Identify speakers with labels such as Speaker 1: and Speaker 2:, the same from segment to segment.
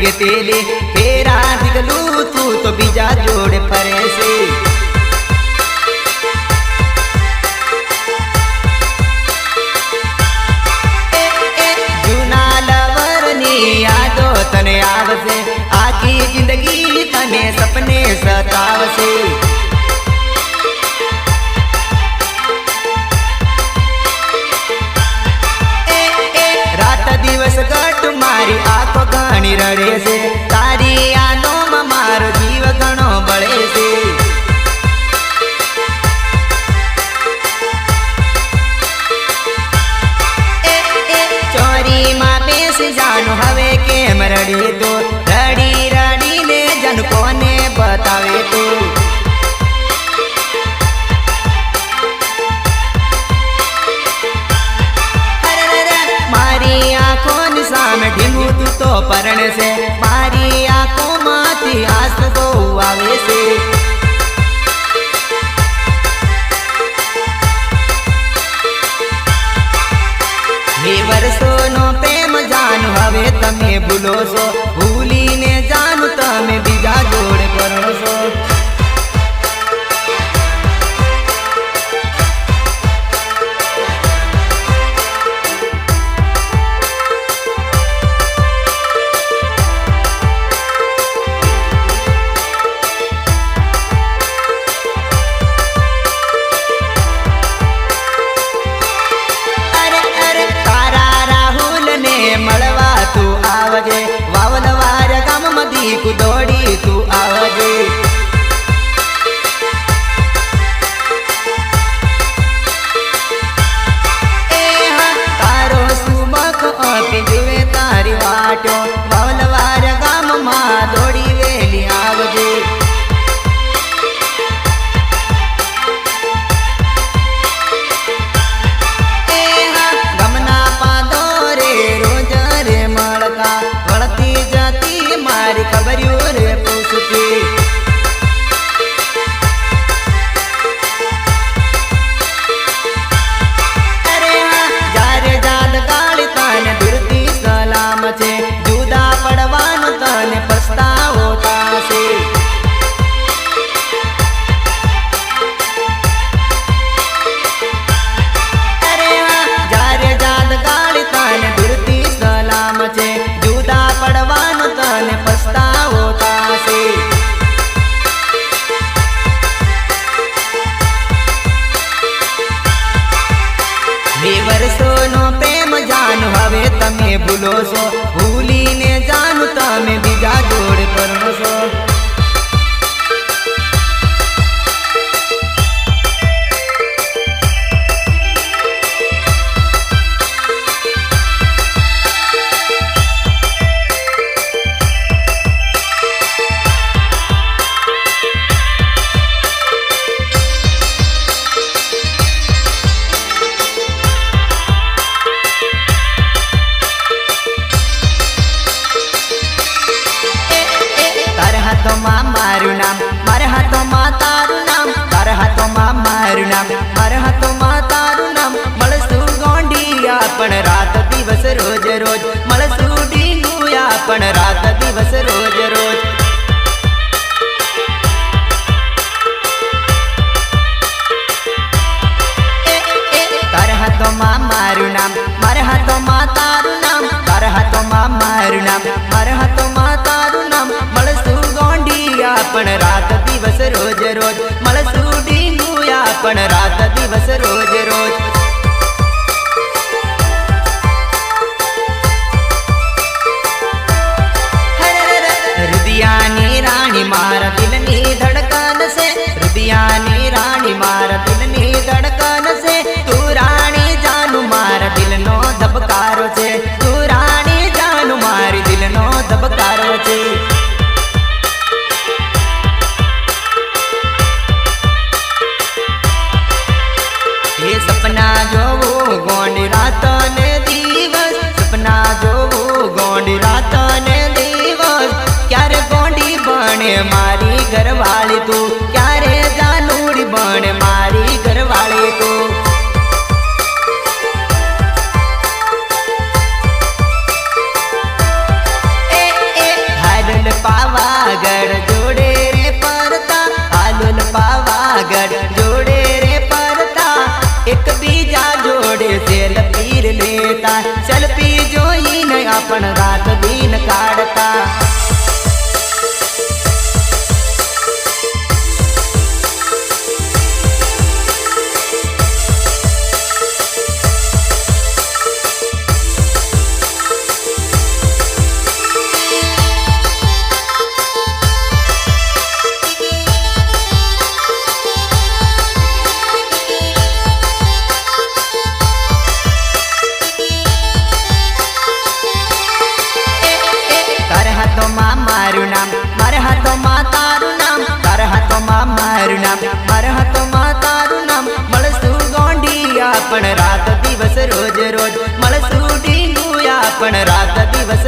Speaker 1: કે તેલે, ફેરા દીગલું તું તો બીજા જોડે ફરે છે જૂના લવરની તને આવશે. આખી જિંદગી તને સપને સતા que છે. મારી આંખોમાંથી આંસુ આવે છે. વર્ષોનો પ્રેમ જાન હવે તમે ભૂલો છો. Gaza પણ રાત બાપા મારું નામ મારા હાથોમાં તારું નામ મળશું ગોંડિયા. પણ રાત દિવસ રોજ રોજ મળશું ડીંગુયા પણ રાત દિવસ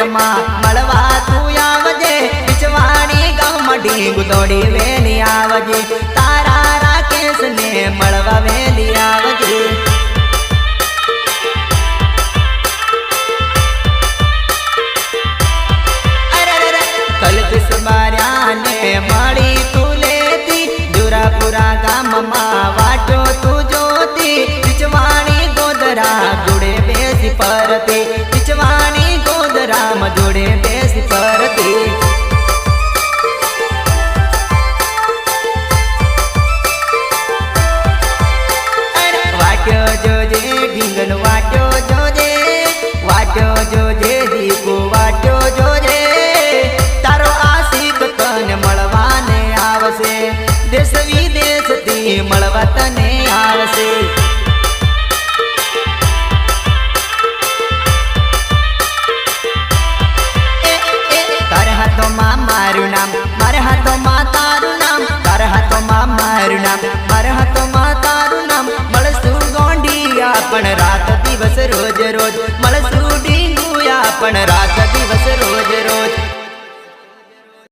Speaker 1: પાંચમાં મળવા તું આવજે. બિચવાણી ગામડી ગુદોડી વેલી આવજે. તારા રાકેશને મળવા વેલી આવજે. કલ્પિસ માર્યાને મળી તું લેતી. દુરાપુરા ગામમાં